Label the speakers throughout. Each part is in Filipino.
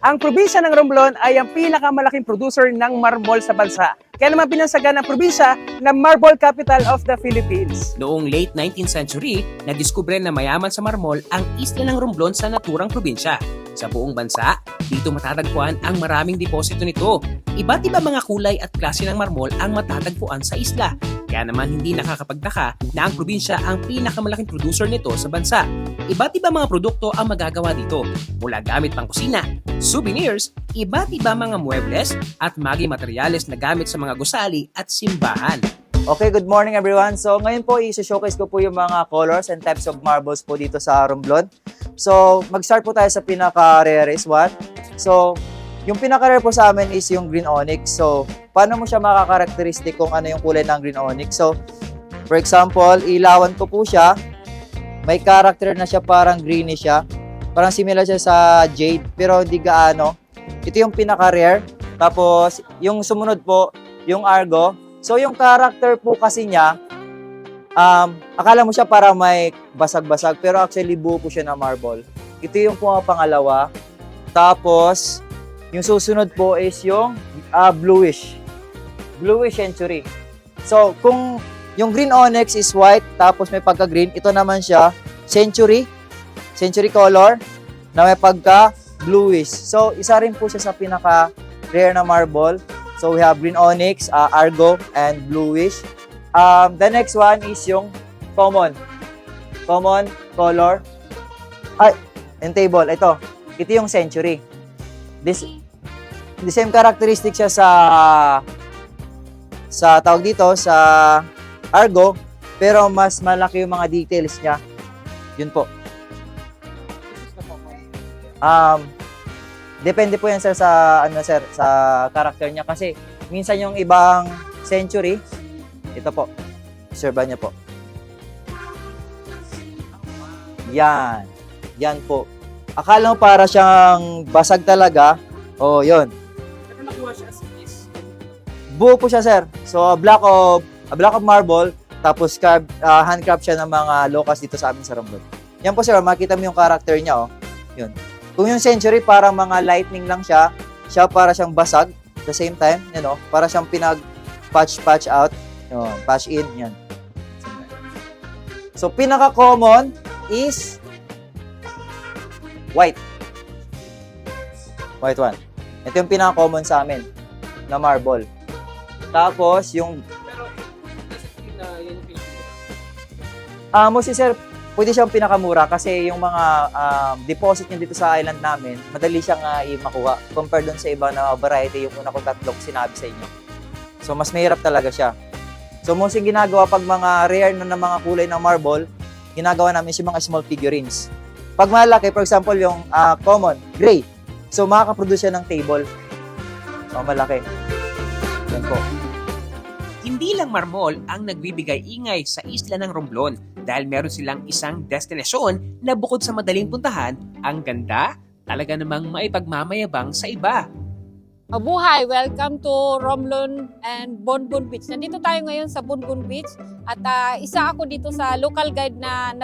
Speaker 1: Ang probinsya ng Romblon ay ang pinakamalaking producer ng marmol sa bansa. Kaya naman pinansagan ng probinsya na Marble Capital of the Philippines.
Speaker 2: Noong late 19th century, nadiskubre na mayaman sa marmol ang isla ng Romblon sa naturang probinsya. Sa buong bansa, dito matatagpuan ang maraming deposito nito. Iba't iba mga kulay at klase ng marmol ang matatagpuan sa isla. Kaya naman hindi nakakapagtaka na ang probinsya ang pinakamalaking producer nito sa bansa. Iba't iba mga produkto ang magagawa dito, mula gamit pang kusina, souvenirs, iba't iba mga muebles, at maging materyales na gamit sa mga gusali at simbahan.
Speaker 3: Okay, good morning everyone. So ngayon po i-showcase ko po yung mga colors and types of marbles po dito sa Romblon. So mag-start po tayo sa pinaka-rarest one. So yung pinaka-rare po sa amin is yung green onyx. So paano mo siya makakarakteristik kung ano yung kulay ng green onyx? So for example, ilawan ko po siya. May character na siya parang greenish siya. Parang similar siya sa jade pero hindi gaano. Ito yung pinaka-rare. Tapos yung sumunod po, yung argo. So yung character po kasi niya, um, akala mo siya para may basag-basag, pero actually buo po siya na marble. Ito yung pangalawa. Tapos, yung susunod po is yung ah, bluish. Bluish century. So, kung yung green onyx is white, tapos may pagka-green, ito naman siya, century. Century color, na may pagka bluish. So, isa rin po siya sa pinaka rare na marble. So we have green onyx, uh, argo, and bluish. Um, the next one is yung common. Common color. Ay, yung table. Ito. Ito yung century. This, the same characteristic siya sa sa tawag dito sa argo pero mas malaki yung mga details niya. Yun po. Um, depende po yan sir sa ano sir sa character niya kasi minsan yung ibang century ito po serba niya po yan yan po akala mo para siyang basag talaga? Oh yon
Speaker 1: Pero nakuha siya as is.
Speaker 3: buo po siya sir. So a block of a block of marble tapos carved, uh, handcraft siya ng mga locals dito sa amin sa Romblon yan po sir. Makita mo yung character niya oh. Yun. Kung yung century para mga lightning lang siya, siya para siyang basag. At the same time, you know, para siyang pinag patch patch out, yun, patch in, yan. So pinaka common is white. White one. Ito yung pinaka common sa amin na marble. Tapos yung
Speaker 1: Pero, nasa tingin na yun yung pinaka
Speaker 3: Ah, mostly sir, pwede siyang pinakamura kasi yung mga um, deposit niya dito sa island namin, madali siyang uh, makuha compared dun sa iba na variety yung una kong tatlong sinabi sa inyo. So, mas mahirap talaga siya. So, mostly ginagawa pag mga rare na, na mga kulay ng marble, ginagawa namin yung mga small figurines. Pag malaki, for example, yung ah, common, gray. So, makakaproduce siya ng table. So, malaki. Yan po.
Speaker 2: Hindi lang marmol ang nagbibigay ingay sa isla ng Romblon dahil meron silang isang destinasyon na bukod sa madaling puntahan, ang ganda, talaga namang maipagmamayabang sa iba.
Speaker 4: Mabuhay! Welcome to Romblon and Bonbon Beach. Nandito tayo ngayon sa Bonbon Beach at ah, isa ako dito sa local guide na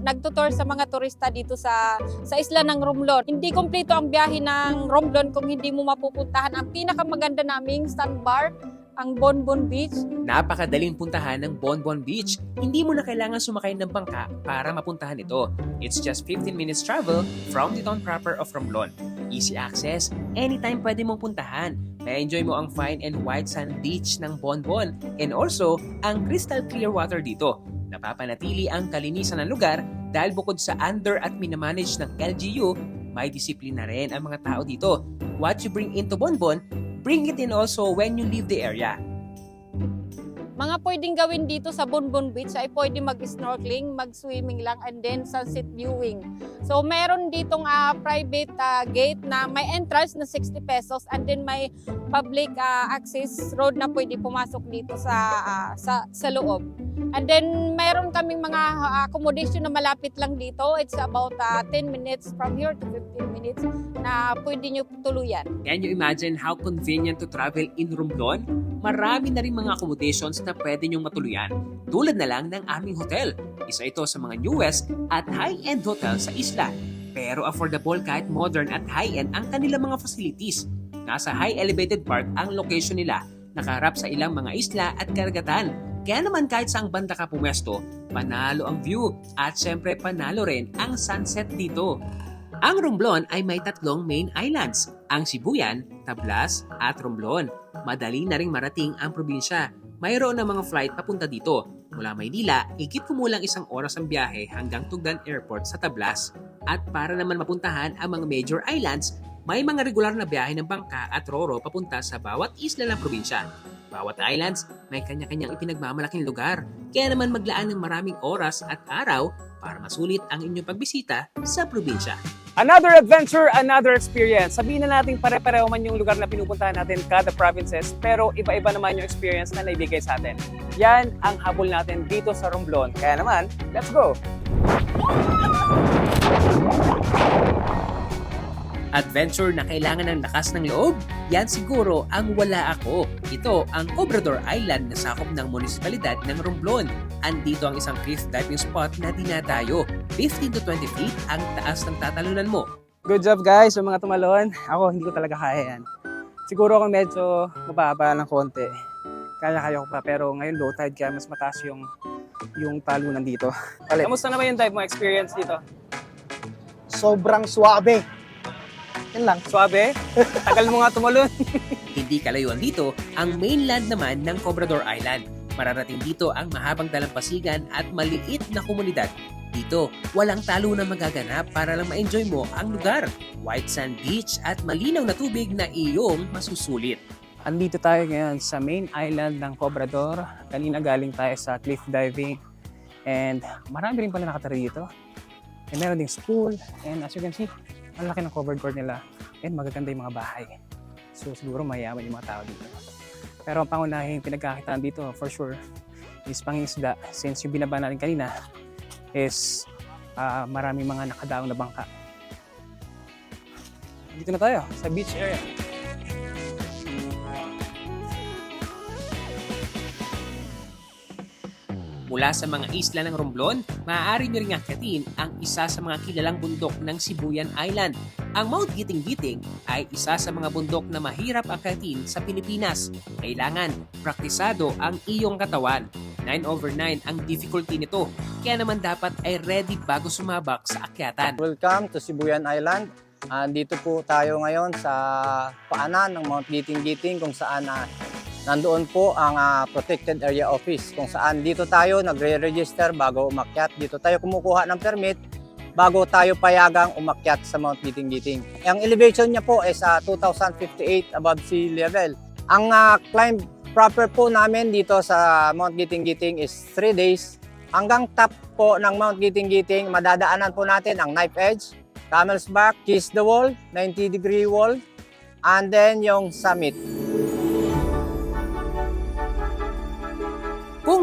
Speaker 4: nagtutor sa mga turista dito sa sa isla ng Romblon. Hindi kompleto ang biyahe ng Romblon kung hindi mo mapupuntahan ang pinakamaganda naming sandbar, ang Bonbon Beach.
Speaker 2: Napakadaling puntahan ng Bonbon Beach. Hindi mo na kailangan sumakay ng bangka para mapuntahan ito. It's just 15 minutes travel from the town proper of Romblon. Easy access, anytime pwede mong puntahan. May-enjoy mo ang fine and white sand beach ng Bonbon and also ang crystal clear water dito. Napapanatili ang kalinisan ng lugar dahil bukod sa under at minamanage ng LGU, may disiplina rin ang mga tao dito. What you bring into Bonbon, bring it in also when you leave the area.
Speaker 4: Mga pwedeng gawin dito sa Bonbon Beach ay pwede mag-snorkeling, mag-swimming lang, and then sunset viewing. So, meron ditong ah, private ah, gate na may entrance na 60 pesos and then may public ah, access road na pwede pumasok dito sa, ah, sa, sa loob. And then meron kaming mga uh, accommodation na malapit lang dito. It's about uh, 10 minutes from here to 15 minutes na pwede nyo tuluyan.
Speaker 2: Can you imagine how convenient to travel in Romblon? Marami na rin mga accommodations na pwede nyong matuluyan. Tulad na lang ng aming hotel. Isa ito sa mga newest at high-end hotel sa isla. Pero affordable kahit modern at high-end ang kanilang mga facilities. Nasa high elevated park ang location nila, nakaharap sa ilang mga isla at karagatan. Kaya naman kahit saang banda ka pumesto, panalo ang view at syempre panalo rin ang sunset dito. Ang Romblon ay may tatlong main islands, ang Sibuyan, Tablas at Romblon. Madali na ring marating ang probinsya. Mayroon ng mga flight papunta dito. Mula Maynila, ikit kumulang isang oras ang biyahe hanggang Tugdan Airport sa Tablas. At para naman mapuntahan ang mga major islands, may mga regular na biyahe ng bangka at roro papunta sa bawat isla ng probinsya. Bawat islands may kanya-kanyang ipinagmamalaking lugar, kaya naman maglaan ng maraming oras at araw para masulit ang inyong pagbisita sa probinsya.
Speaker 1: Another adventure, another experience. Sabihin na natin pare-pareho man yung lugar na pinupuntahan natin kada provinces, pero iba-iba naman yung experience na naibigay sa atin. Yan ang habol natin dito sa Romblon. Kaya naman, let's go!
Speaker 2: Adventure na kailangan ng lakas ng loob? Yan siguro ang wala ako. Ito ang Cobrador Island na sakop ng munisipalidad ng Romblon. Andito ang isang cliff diving spot na dinadayo. 15 to 20 feet ang taas ng tatalunan mo.
Speaker 1: Good job guys, yung mga tumalon. Ako, hindi ko talaga kaya yan. Siguro ako medyo mababa ng konti. Kaya-kaya ko pa, pero ngayon low tide kaya mas mataas yung yung talunan dito. Kamusta naman yung dive mo experience dito?
Speaker 5: sobrang suabe. Yan lang.
Speaker 1: Swabe? Tagal mo nga tumalon.
Speaker 2: Hindi kalayuan dito ang mainland naman ng Cobrador Island. Mararating dito ang mahabang dalampasigan at maliit na komunidad. Dito, walang talo na magaganap para lang ma-enjoy mo ang lugar. White sand beach at malinaw na tubig na iyong masusulit.
Speaker 1: Andito tayo ngayon sa main island ng Cobrador. Kanina galing tayo sa cliff diving. And marami rin pala nakatira dito. And meron ding school. And as you can see, ang laki ng covered court nila. And magaganda yung mga bahay. So siguro mayaman yung mga tao dito. Pero ang pangunahing pinagkakitaan dito for sure is pangingisda. Since yung binaba natin kanina is ah, maraming mga nakadaong na bangka. Dito na tayo sa beach area.
Speaker 2: Mula sa mga isla ng Romblon, maaari nyo ring akyatin ang isa sa mga kilalang bundok ng Sibuyan Island. Ang Mount Giting-Giting ay isa sa mga bundok na mahirap akyatin sa Pilipinas. Kailangan praktisado ang iyong katawan. 9 over 9 ang difficulty nito, kaya naman dapat ay ready bago sumabak sa akyatan.
Speaker 5: Welcome to Sibuyan Island. Andito po tayo ngayon sa paanan ng Mount Giting-Giting kung saan ah, nandoon po ang ah, Protected Area Office kung saan dito tayo nagre-register bago umakyat. Dito tayo kumukuha ng permit bago tayo payagang umakyat sa Mount Giting-Giting. Ang elevation niya po is ah, 2,058 above sea level. Ang ah, climb proper po namin dito sa Mount Giting-Giting is 3 days. Hanggang top po ng Mount Giting-Giting, madadaanan po natin ang knife edge, camel's back, kiss the wall, 90 degree wall, and then yung summit.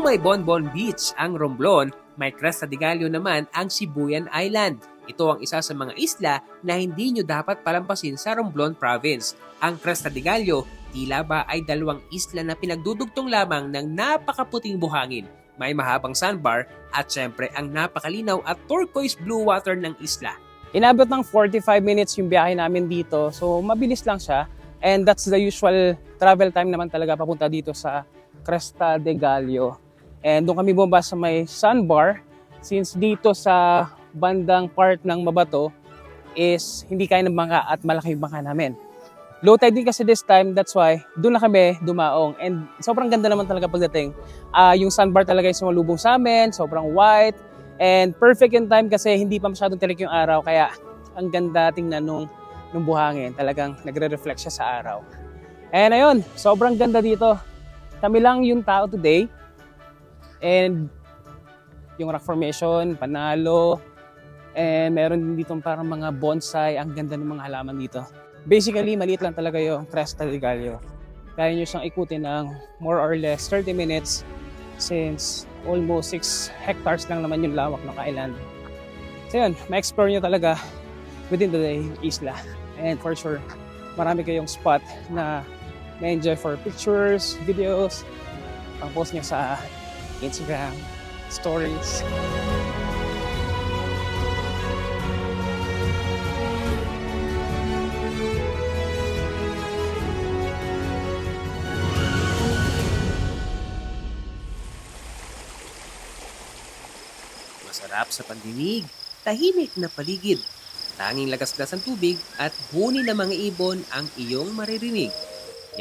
Speaker 2: Kung may Bonbon Beach ang Romblon, may Cresta de Gallo naman ang Sibuyan Island. Ito ang isa sa mga isla na hindi nyo dapat palampasin sa Romblon Province. Ang Cresta de Gallo, tila ba ay dalawang isla na pinagdudugtong lamang ng napakaputing buhangin. May mahabang sandbar at syempre ang napakalinaw at turquoise blue water ng isla.
Speaker 1: Inabot ng 45 minutes yung biyahe namin dito. So, mabilis lang siya. And that's the usual travel time naman talaga papunta dito sa Cresta de Gallo. And doon kami bumaba sa may sandbar. Since dito sa bandang part ng Mabato is hindi kaya ng bangka at malaki yung bangka namin. Low tide din kasi this time, that's why doon na kami dumaong. And sobrang ganda naman talaga pagdating. Ah, yung sandbar talaga yung sumalubong sa amin, sobrang white. And perfect yung time kasi hindi pa masyadong tirik yung araw. Kaya ang ganda tingnan nung, nung buhangin. Talagang nagre-reflect siya sa araw. And ayun, sobrang ganda dito. Kami lang yung tao today. And yung rock formation, panalo. And meron din dito parang mga bonsai. Ang ganda ng mga halaman dito. Basically, maliit lang talaga yung Cresta de Gallo. Kaya nyo siyang ikutin ng more or less 30 minutes since almost 6 hectares lang naman yung lawak ng island. So yun, ma-explore nyo talaga within the isla. And for sure, marami kayong spot na ma-enjoy for pictures, videos, pang-post nyo sa Instagram, stories.
Speaker 2: Masarap sa pandinig, tahimik na paligid, tanging lagas-gas ang tubig at huni ng mga ibon ang iyong maririnig.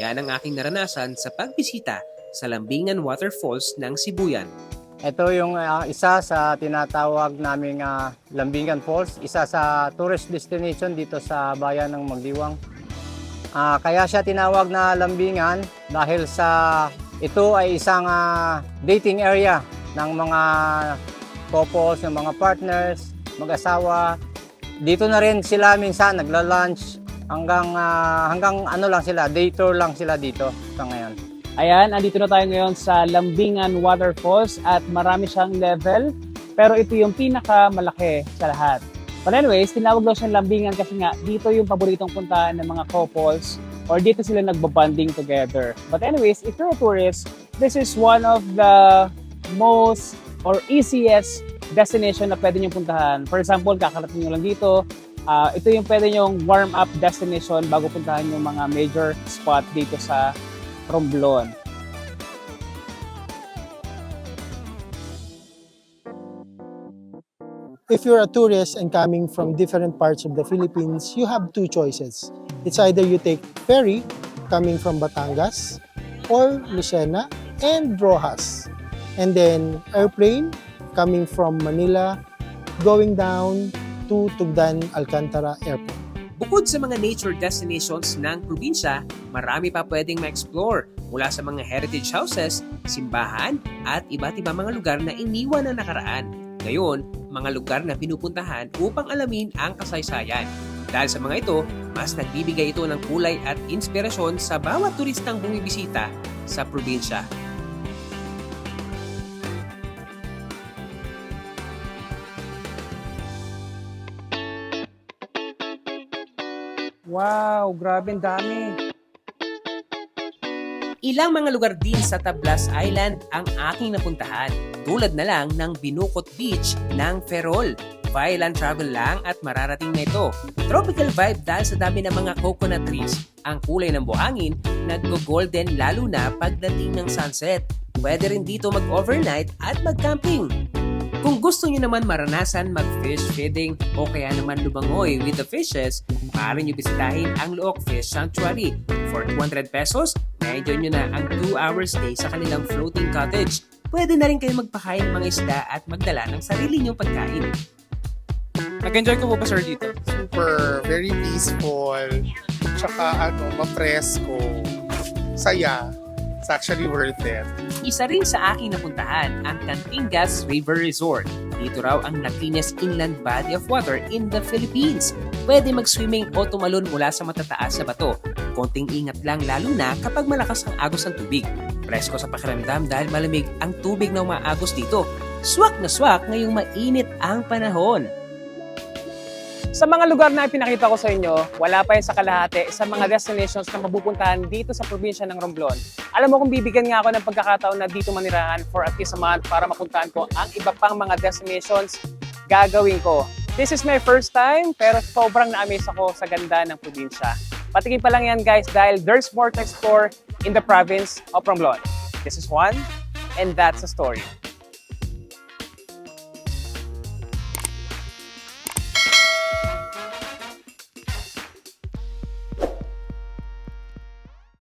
Speaker 2: Yan ang aking naranasan sa pagbisita sa Lambingan Waterfalls ng Sibuyan.
Speaker 5: Ito yung ah, isa sa tinatawag naming ah, Lambingan Falls, isa sa tourist destination dito sa bayan ng Magdiwang. Ah, kaya siya tinawag na Lambingan dahil sa ito ay isang ah, dating area ng mga couples, ng mga partners, mag-asawa. Dito na rin sila minsan nagla-lunch hanggang ah, hanggang ano lang sila, day tour lang sila dito sa ngayon.
Speaker 1: Ayan, andito na tayo ngayon sa Lambingan Waterfalls at marami siyang level. Pero ito yung pinakamalaki sa lahat. But anyways, tinawag daw siyang Lambingan kasi nga dito yung paboritong puntahan ng mga couples or dito sila nagbabanding together. But anyways, if you're a tourist, this is one of the most or easiest destination na pwede nyo puntahan. For example, kakarating nyo lang dito, ah, ito yung pwede nyong warm-up destination bago puntahan yung mga major spot dito sa Romblon.
Speaker 6: if you're a tourist and coming from different parts of the Philippines, you have two choices. It's either you take ferry coming from Batangas or Lucena and Rojas. And then airplane coming from Manila going down to Tugdan Alcantara Airport.
Speaker 2: Bukod sa mga nature destinations ng probinsya, marami pa pwedeng ma-explore mula sa mga heritage houses, simbahan, at iba't iba mga lugar na iniwan ng nakaraan. Ngayon, mga lugar na pinupuntahan upang alamin ang kasaysayan. Dahil sa mga ito, mas nagbibigay ito ng kulay at inspirasyon sa bawat turistang bumibisita sa probinsya.
Speaker 1: Wow, grabe ang dami.
Speaker 2: Ilang mga lugar din sa Tablas Island ang aking napuntahan. Tulad na lang ng Binukot Beach ng Ferrol. Violent travel lang at mararating na ito. Tropical vibe dahil sa dami ng mga coconut trees. Ang kulay ng buhangin, naggo-golden lalo na pagdating ng sunset. Pwede rin dito mag-overnight at mag-camping. Kung gusto niyo naman maranasan mag-fish feeding o kaya naman lumangoy with the fishes, maaari niyo bisitahin ang Look Fish Sanctuary. For 200 pesos, na-enjoy niyo na ang 2 hours stay sa kanilang floating cottage. Pwede na rin kayo magpakain mga isda at magdala ng sarili niyong pagkain.
Speaker 1: Nag-enjoy ko po ba sir dito?
Speaker 7: super, very peaceful, tsaka ano, mapresko, saya. It's actually worth it.
Speaker 2: Isa rin sa aking napuntahan ang Cantingas River Resort. Dito raw ang nakinis inland body of water in the Philippines. Pwede mag-swimming o tumalon mula sa matataas na bato. Konting ingat lang lalo na kapag malakas ang agos ng tubig. Presko sa pakiramdam dahil malamig ang tubig na umaagos dito. Swak na swak ngayong mainit ang panahon.
Speaker 1: Sa mga lugar na pinakita ko sa inyo, wala pa yun sa kalahati sa mga destinations na mapupuntahan dito sa probinsya ng Romblon. Alam mo kung bibigyan nga ako ng pagkakataon na dito manirahan for at least a month para mapuntahan ko ang iba pang mga destinations, gagawin ko. This is my first time, pero sobrang na-amaze ako sa ganda ng probinsya. Patingin pa lang yan guys dahil there's more to explore in the province of Romblon. This is Juan, and that's a story.